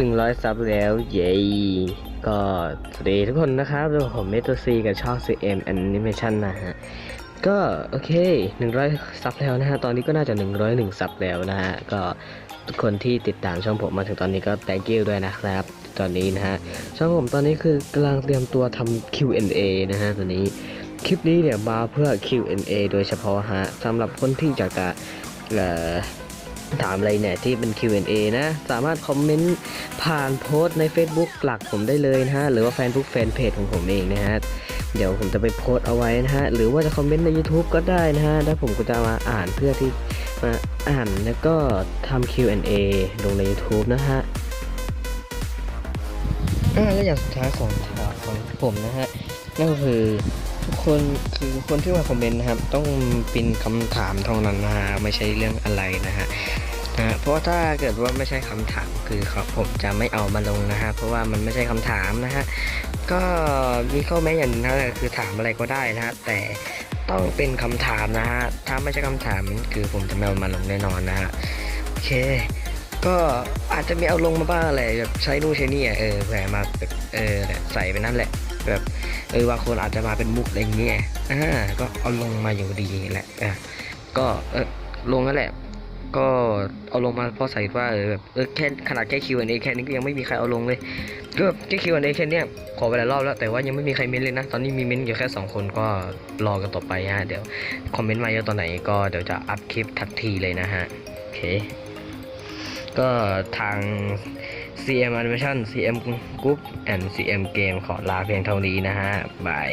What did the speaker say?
หนึ่งร้อยซับแล้ว เย้ก็สวัสดีทุกคนนะครับผมเมโทซีกับช่อง CM Animation นะฮะ ก็โอเค 100 ซับแล้วนะฮะ ตอนนี้ก็น่าจะ 101 ซับแล้วนะฮะ ก็ทุกคนที่ติดตามช่องผมมาถึงตอนนี้ก็ thank you ด้วยนะครับ ตอนนี้นะฮะ ช่องผมตอนนี้คือกำลังเตรียมตัวทำ Q&A นะฮะตอนนี้คลิปนี้เนี่ยมาเพื่อ Q&A โดยเฉพาะฮะสำหรับคนที่อยากจะเอ่อ ถามอะไรเนี่ยที่เป็น Q&A นะ สามารถคอมเมนต์ผ่านโพสต์ใน Facebook หลักผมได้เลยนะฮะ หรือว่าแฟนบุ๊กแฟนเพจของผมเองนะฮะ เดี๋ยวผมจะไปโพสต์เอาไว้นะฮะ หรือว่าจะคอมเมนต์ใน YouTube ก็ได้นะฮะ แล้วผมก็จะมาอ่านเพื่อที่มาอ่านแล้วก็ทำ Q&A ลงใน YouTube นะฮะ อ่าและอย่างสุดท้ายของของผมนะฮะนั่นก็คือทุกคนคือคนที่มาคอมเมนต์นะครับ ต้องเป็นคำถามเท่านั้นนะฮะไม่ใช่เรื่องอะไรนะฮะนะเพราะว่าถ้าเกิดว่าไม่ใช่คำถามคือเขาผมจะไม่เอามาลงนะฮะเพราะว่ามันไม่ใช่คำถามนะฮะก็มีข้อแม้อย่างนึงนะคือถามอะไรก็ได้นะฮะแต่ต้องเป็นคำถามนะฮะถ้าไม่ใช่คำถามคือผมจะไม่เอามาลงแน่นอนนะฮะโอเค ก็อาจจะมีเอาลงมาบ้างอะไรแบบใช้นู่นใช้นี่เออแหวมาแบบเออใส่ไปนั่นแหละ แบบเออบางคนอาจจะมาเป็นมุกอะไรอย่างเงี้ยอ่าก็เอาลงมาอยู่ดีแหละอะก็เออลงนั่นแหละ ก็เอาลงมาเพราะใส่ว่าเออแบบเออแค่ขนาดแค่ Q&A แค่นี้ก็ยังไม่มีใครเอาลงเลยก็แบบแค่ Q&A แค่เนี้ยขอไปหลายรอบแล้วแต่ว่ายังไม่มีใครเม้นเลยนะ ตอนนี้มีเม้นอยู่แค่สองคนก็รอกันต่อไปฮะเดี๋ยวคอมเมนต์มาเยอะตอนไหนก็เดี๋ยวจะอัพคลิปทันทีเลยนะฮะโอเค ก็ทาง CM Animation CM Group and CM Game ขอลาเพียงเท่านี้นะฮะบาย